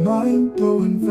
Mind blowing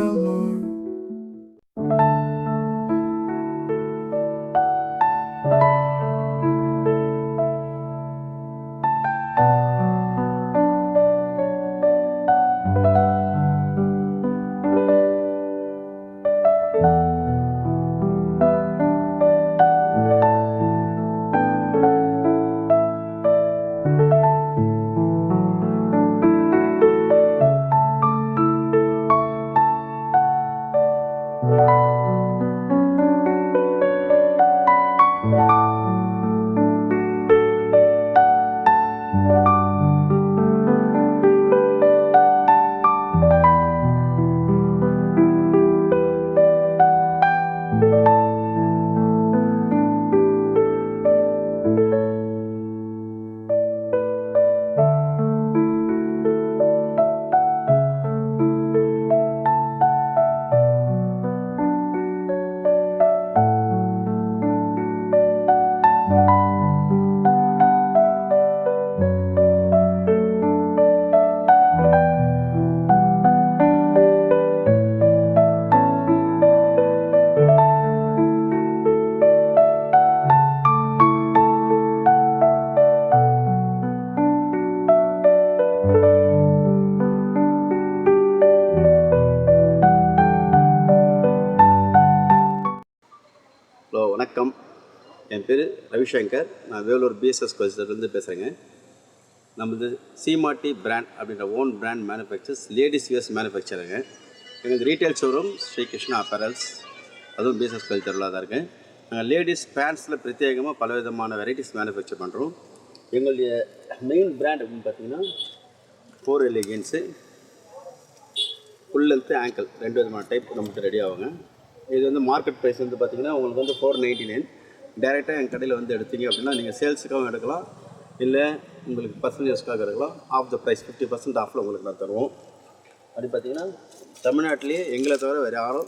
hello வணக்கம். என் பேர் ரவிசங்கர். நான் வேலூர் பிஎஸ்எஸ் கோச்சிலேருந்து பேசுகிறேங்க நம்மளது சீமாட்டி பிராண்ட் அப்படின்ற own brand manufacturers ladies wears மேனுஃபேக்சருங்க எங்களுக்கு retail showroom Sri Krishna apparels அதுவும் பிஎஸ்எஸ் காலேஜ் தெருவில் தான் இருக்கேன் நாங்கள் லேடிஸ் பேண்ட்ஸில் பிரத்யேகமாக பல விதமான வெரைட்டிஸ் மேனுஃபேக்சர் பண்ணுறோம் எங்களுடைய மெயின் பிராண்ட் அப்படின்னு பார்த்தீங்கன்னா four elegance full length ankle ரெண்டு விதமான டைப் நமக்கு ரெடி ஆகுங்க. இது வந்து மார்க்கெட் ப்ரைஸ் வந்து பார்த்தீங்கன்னா உங்களுக்கு வந்து ஃபோர் நைன்டி நைன் டேரெக்டாக எங்கள் கடையில் வந்து எடுத்தீங்க அப்படின்னா நீங்கள் சேல்ஸுக்காகவும் எடுக்கலாம். இல்லை உங்களுக்கு பர்சன்டேஜ்க்காக எடுக்கலாம். Off the price fifty percent ஆஃபில் உங்களுக்கு நான் தருவோம். அப்படி பார்த்தீங்கன்னா தமிழ்நாட்டிலேயே எங்களை தவிர வேறு யாரும்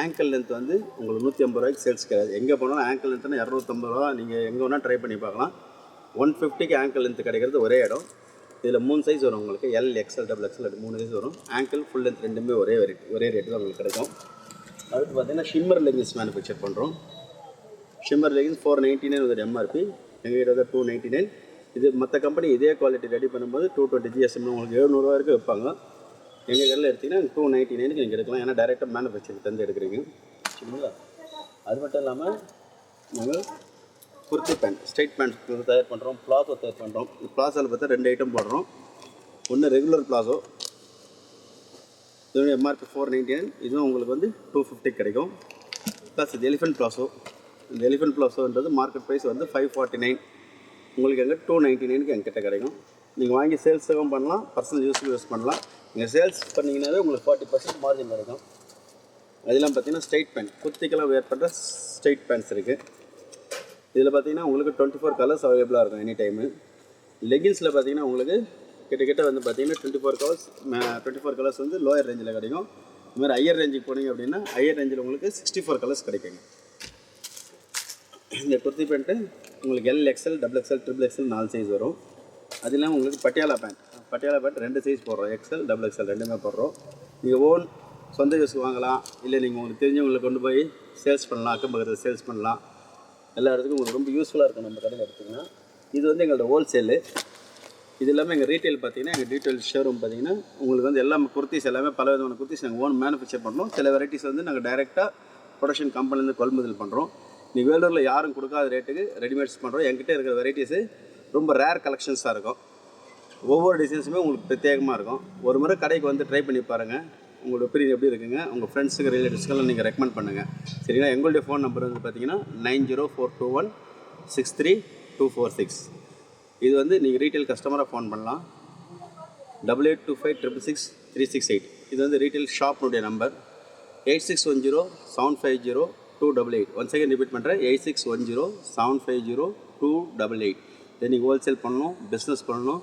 ஆங்கிள் லென்த் வந்து உங்களுக்கு நூற்றி ஐம்பது ரூபாய்க்கு சேல்ஸ் கிடையாது. எங்கே போனாலும் ஆங்கிள் லென்த்னா இரநூத்தம்பது ரூபா. நீங்கள் எங்கே வேணால் ட்ரை பண்ணி பார்க்கலாம். ஒன் ஃபிஃப்டிக்கு ஆங்கிள் லென்த் கிடைக்கிறது ஒரே இடம். இதில் மூணு சைஸ் வரும் உங்களுக்கு. எல் எக்ஸ்எல் டபுள் எக்ஸ்எல் மூணு சைஸ் வரும். ஆங்கிள் ஃபுல் லென்த் ரெண்டுமே ஒரே ஒரே ரேட்டு தான் உங்களுக்கு கிடைக்கும். அடுத்து பார்த்தீங்கன்னா ஷிம்மர் லெகின்ஸ் மேனுஃபேக்சர் பண்ணுறோம் shimmer leggings four ninety nine ஒரு எம்ஆர்பி எங்கள் கிட்ட வந்து டூ நைன்ட்டி நைன் இது மற்ற கம்பெனி இதே குவாலிட்டி ரெடி பண்ணும்போது டூ டுவெண்ட்டி ஜிஎஸ்எம் உங்களுக்கு எழுநூறுவா வரைக்கும் வைப்பாங்க எங்கள் கடையில் எடுத்திங்கன்னா டூ நைன்ட்டி நைனுக்கு நீங்கள் எடுக்கலாம். ஏன்னா டேரெக்டாக மேனுஃபேக்சரிங் தந்து எடுக்கிறீங்க. சரிங்களா அது மட்டும் இல்லாமல் நாங்கள் குர்த்தி பேண்ட் ஸ்ட்ரைட் பேண்ட் தயார் பண்ணுறோம் பிளாசோ தயார் பண்ணுறோம் பிளாசோவில் பார்த்தா ரெண்டு ஐட்டம் போடுறோம். ஒன்று ரெகுலர் பிளாசோ இதோட எம்ஆர்பி ஃபோர் நைன்டி நைன் இதுவும் உங்களுக்கு வந்து டூ ஃபிஃப்டி கிடைக்கும். ப்ளஸ் இது எலிஃபென்ட் ப்ளாஸோ இந்த எலிஃபென்ட் ப்ளாஸோன்றது மார்க்கெட் ப்ரைஸ் வந்து ஃபைவ் ஃபார்ட்டி நைன் உங்களுக்கு எங்கே டூ நைன்ட்டி நைனுக்கு எங்கிட்ட கிடைக்கும். நீங்கள் வாங்கி சேல்ஸுக்கும் பண்ணலாம் பர்சனல் யூஸுக்கு யூஸ் பண்ணலாம். நீங்கள் சேல்ஸ் பண்ணிங்கனாவே உங்களுக்கு ஃபார்ட்டி பர்சன்ட் மார்ஜின் கிடைக்கும் அதெல்லாம் பார்த்தீங்கன்னா ஸ்ட்ரைட் பேண்ட் குர்த்திக்கெல்லாம் வேர் பண்ணுற ஸ்ட்ரைட் பேண்ட்ஸ் இருக்குது இதில் பார்த்தீங்கன்னா உங்களுக்கு டுவெண்ட்டி ஃபோர் கலர்ஸ் அவைலபிளாக இருக்கும் எனி டைமு லெகின்ஸில் பார்த்தீங்கன்னா உங்களுக்கு கிட்டத்தட்ட வந்து பார்த்தீங்கன்னா twenty four covers twenty four colours வந்து லோயர் ரேஞ்சில் கிடைக்கும். இது மாதிரி ஹையர் ரேஞ்சுக்கு போனீங்க அப்படின்னா ஹையர் ரேஞ்சில் உங்களுக்கு சிக்ஸ்டி ஃபோர் கலர்ஸ் கிடைக்குங்க. இந்த குர்த்தி பேண்ட்டு உங்களுக்கு L XL double XL triple XL நாலு சைஸ் வரும். அது இல்லாமல் உங்களுக்கு பட்டியாலா பேண்ட் பட்டியாலா பேண்ட் ரெண்டு சைஸ் போடுறோம். எக்ஸ்எல் டபுள் எக்ஸ்எல் ரெண்டுமே போடுறோம். நீங்கள் ஓன் சொந்த யூஸ்க்கு வாங்கலாம். இல்லை நீங்கள் உங்களுக்கு தெரிஞ்சவங்களை கொண்டு போய் சேல்ஸ் பண்ணலாம். அக்கம் பக்கத்தில் சேல்ஸ் பண்ணலாம். எல்லா இடத்துக்கும் உங்களுக்கு ரொம்ப யூஸ்ஃபுல்லாக இருக்கும் நம்ம கடையில் எடுத்திங்கன்னா. இது வந்து எங்களோட ஹோல்சேலு இது இல்லாமல் எங்கள் ரீட்டைல் பார்த்தீங்கன்னா எங்கள் ரீட்டைல் ஷோரூம் பார்த்தீங்கன்னா உங்களுக்கு வந்து எல்லா குர்த்திஸ் எல்லாமே பல விதமான குர்த்திஸ் நாங்கள் ஓன் மேனுஃபேக்சர் பண்ணுறோம் சில வெரைட்டிஸ் வந்து நாங்கள் டைரெக்டாக ப்ரொடக்ஷன் கம்பெனிலேருந்து கொள்முதல் பண்ணுறோம் நீங்கள் வேலூரில் யாரும் கொடுக்காத ரேட்டுக்கு ரெடிமேட்ஸ் பண்ணுறோம் எங்கிட்ட இருக்கிற வெரைட்டிஸு ரொம்ப ரேர் கலெக்ஷன்ஸாக இருக்கும். ஒவ்வொரு டிசைன்ஸுமே உங்களுக்கு பிரத்யேகமாக இருக்கும். ஒரு முறை கடைக்கு வந்து ட்ரை பண்ணி பாருங்கள் உங்களோட ஒப்பீனியன் எப்படி இருக்குங்க? உங்கள் ஃப்ரெண்ட்ஸுக்கு ரிலேட்டிவ்ஸ்க்கெல்லாம் நீங்கள் ரெக்கமெண்ட் பண்ணுங்கள் சரிங்களா? எங்களுடைய ஃபோன் நம்பர் வந்து பார்த்தீங்கன்னா nine zero four two one six three two four six இது வந்து நீங்கள் ரீட்டைல் கஸ்டமராக ஃபோன் பண்ணலாம். Double eight two five triple six three six eight இது வந்து retail ஷாப்னுடைய number eight six one zero seven five zero two double eight one second repeat பண்ணுறேன் eight six one zero seven five zero two double eight இதை நீங்கள் wholesale பண்ணணும் business பண்ணணும்.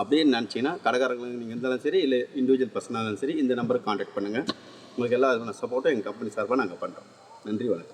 அப்படின்னு நினச்சிங்கன்னா கடைக்காரங்களுக்கு நீங்கள் இருந்தாலும் சரி இல்லை இண்டிவிஜுவல் பர்சனாக இருந்தாலும் சரி இந்த நம்பருக்கு காண்டாக்ட் பண்ணுங்கள் உங்களுக்கு எல்லா விதமான சப்போர்ட்டும் எங்கள் கம்பெனி சார்பாக நாங்கள் பண்ணுறோம் நன்றி வணக்கம்.